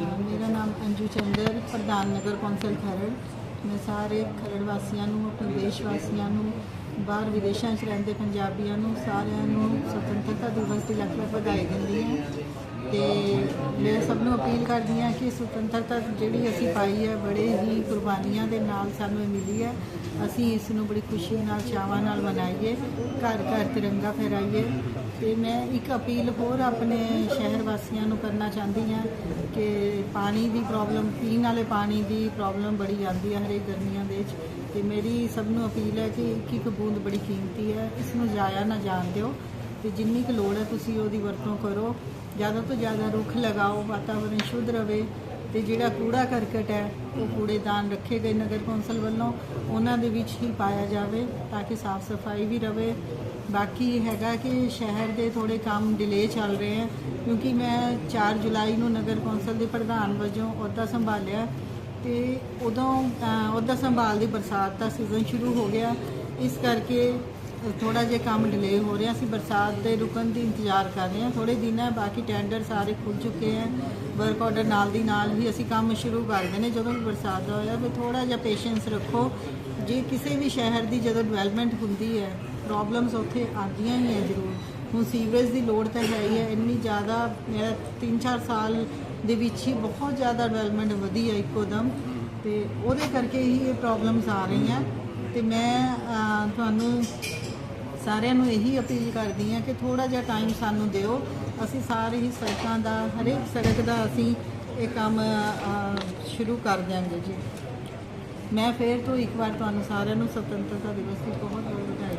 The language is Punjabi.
ਮੇਰਾ ਨਾਮ ਅੰਜੂ ਚੰਦਰ ਪ੍ਰਧਾਨ ਨਗਰ ਕੌਂਸਲ ਖਰੜ। ਮੈਂ ਸਾਰੇ ਖਰੜ ਵਾਸੀਆਂ ਨੂੰ, ਆਪਣੇ ਦੇਸ਼ ਵਾਸੀਆਂ ਨੂੰ, ਬਾਹਰ ਵਿਦੇਸ਼ਾਂ 'ਚ ਰਹਿੰਦੇ ਪੰਜਾਬੀਆਂ ਨੂੰ, ਸਾਰਿਆਂ ਨੂੰ ਸੁਤੰਤਰਤਾ ਦਿਵਸ ਦੀ ਲੱਖ ਲੱਖ ਵਧਾਈ ਦਿੰਦੀ ਹਾਂ। ਤੇ ਮੈਂ ਸਭ ਨੂੰ ਅਪੀਲ ਕਰਦੀ ਹਾਂ ਕਿ ਸੁਤੰਤਰਤਾ ਜਿਹੜੀ ਅਸੀਂ ਪਾਈ ਹੈ, ਬੜੇ ਹੀ ਕੁਰਬਾਨੀਆਂ ਦੇ ਨਾਲ ਸਾਨੂੰ ਇਹ ਮਿਲੀ ਹੈ। ਅਸੀਂ ਇਸ ਨੂੰ ਬੜੀ ਖੁਸ਼ੀ ਨਾਲ, ਚਾਵਾਂ ਨਾਲ ਮਨਾਈਏ। ਘਰ ਘਰ ਤਿਰੰਗਾ ਫਹਿਰਾਈਏ। ਤੇ ਮੈਂ ਇੱਕ ਅਪੀਲ ਹੋਰ ਆਪਣੇ ਸ਼ਹਿਰ ਵਾਸੀਆਂ ਨੂੰ ਕਰਨਾ ਚਾਹੁੰਦੀ ਹਾਂ ਕਿ ਪਾਣੀ ਦੀ ਪ੍ਰੋਬਲਮ ਪੀਣ ਵਾਲੇ ਪਾਣੀ ਦੀ ਪ੍ਰੋਬਲਮ ਬੜੀ ਆਉਂਦੀ ਹੈ ਹਰੇਕ ਗਰਮੀਆਂ ਦੇ ਵਿੱਚ ਤੇ ਮੇਰੀ ਸਭ ਨੂੰ ਅਪੀਲ ਹੈ ਕਿ ਇੱਕ ਇੱਕ ਬੂੰਦ ਬੜੀ ਕੀਮਤੀ ਹੈ, ਇਸ ਨੂੰ ਜ਼ਾਇਆ ਨਾ ਜਾਣ ਦਿਓ ਤੇ ਜਿੰਨੀ ਕੁ ਲੋੜ ਹੈ ਤੁਸੀਂ ਉਹਦੀ ਵਰਤੋਂ ਕਰੋ, ਜ਼ਿਆਦਾ ਤੋਂ ਜ਼ਿਆਦਾ ਰੁੱਖ ਲਗਾਓ ਵਾਤਾਵਰਣ ਸ਼ੁੱਧ ਰਵੇ ਤੇ ਜਿਹੜਾ ਕੂੜਾ ਕਰਕਟ ਹੈ, ਉਹ ਕੂੜੇਦਾਨ ਰੱਖੇ ਗਏ ਨਗਰ ਕੌਂਸਲ ਵੱਲੋਂ, ਉਹਨਾਂ ਦੇ ਵਿੱਚ ਹੀ ਪਾਇਆ ਜਾਵੇ ਤਾਂ ਕਿ ਸਾਫ਼ ਸਫ਼ਾਈ ਵੀ ਰਵੇ ਬਾਕੀ ਹੈਗਾ ਕਿ ਸ਼ਹਿਰ ਦੇ ਥੋੜੇ ਕੰਮ ਡਿਲੇ ਚੱਲ ਰਹੇ ਹੈ ਕਿਉਂਕਿ ਮੈਂ 4 ਜੁਲਾਈ ਨੂੰ ਨਗਰ ਕੌਂਸਲ ਦੇ ਪ੍ਰਧਾਨ ਵਜੋਂ ਅਹੁਦਾ ਸੰਭਾਲਿਆ ਤੇ ਉਦੋਂ ਅਹੁਦਾ ਸੰਭਾਲ ਦੀ ਬਰਸਾਤ ਦਾ ਸੀਜ਼ਨ ਸ਼ੁਰੂ ਹੋ ਗਿਆ। ਇਸ ਕਰਕੇ ਥੋੜਾ ਜਿਹਾ ਕੰਮ ਡਿਲੇ ਹੋ ਰਿਹਾ। ਸੀ ਬਰਸਾਤ ਦੇ ਰੁਕਣ ਦੀ ਇੰਤਜ਼ਾਰ ਕਰ ਰਹੇ ਹਾਂ। ਥੋੜੇ ਦਿਨ ਹੈ, ਬਾਕੀ ਟੈਂਡਰ ਸਾਰੇ ਖੁੱਲ ਚੁੱਕੇ ਹੈ ਵਰਕ ਆਰਡਰ ਨਾਲ ਦੀ ਨਾਲ ਹੀ ਅਸੀਂ ਕੰਮ ਸ਼ੁਰੂ ਕਰ ਦੇਣੇ ਜਦੋਂ ਵੀ ਬਰਸਾਤ ਦਾ ਹੋਇਆ, ਵੀ ਥੋੜਾ ਜਿਹਾ ਪੇਸ਼ੈਂਸ ਰੱਖੋ। ਜੇ ਕਿਸੇ ਵੀ ਸ਼ਹਿਰ ਦੀ ਜਦੋਂ ਡਿਵੈਲਪਮੈਂਟ ਹੁੰਦੀ ਹੈ ਪ੍ਰੋਬਲਮਸ ਉੱਥੇ ਆਉਂਦੀਆਂ ਹੀ ਹੈ ਜ਼ਰੂਰ। ਹੁਣ ਸੀਵਰੇਜ ਦੀ ਲੋੜ ਤਾਂ ਹੈ ਹੀ ਹੈ, ਇੰਨੀ ਜ਼ਿਆਦਾ ਮੇਰਾ 3-4 ਸਾਲ ਦੇ ਵਿੱਚ ਹੀ ਬਹੁਤ ਜ਼ਿਆਦਾ ਡਿਵੈਲਪਮੈਂਟ ਵਧੀ ਹੈ ਇੱਕੋ ਦਮ। ਤੇ ਉਹਦੇ ਕਰਕੇ ਹੀ ਇਹ ਪ੍ਰੋਬਲਮਸ ਆ ਰਹੀਆਂ। ਤੇ ਮੈਂ ਤੁਹਾਨੂੰ ਸਾਰਿਆਂ ਨੂੰ ਇਹੀ ਅਪੀਲ ਕਰਦੀ ਹਾਂ ਕਿ ਥੋੜਾ ਜਿਹਾ ਟਾਈਮ ਸਾਨੂੰ ਦਿਓ। ਅਸੀਂ ਸਾਰੇ ਹੀ ਸੜਕਾਂ ਦਾ, ਹਰੇਕ ਸੜਕ ਦਾ ਅਸੀਂ ਇਹ ਕੰਮ ਸ਼ੁਰੂ ਕਰ ਦਿਆਂਗੇ ਜੀ। ਮੈਂ ਫੇਰ ਤੋਂ ਇੱਕ ਵਾਰ ਤੁਹਾਨੂੰ ਸਾਰਿਆਂ ਨੂੰ ਸੁਤੰਤਰਤਾ ਦਿਵਸ ਦੀ ਬਹੁਤ ਬਹੁਤ ਵਧਾਈ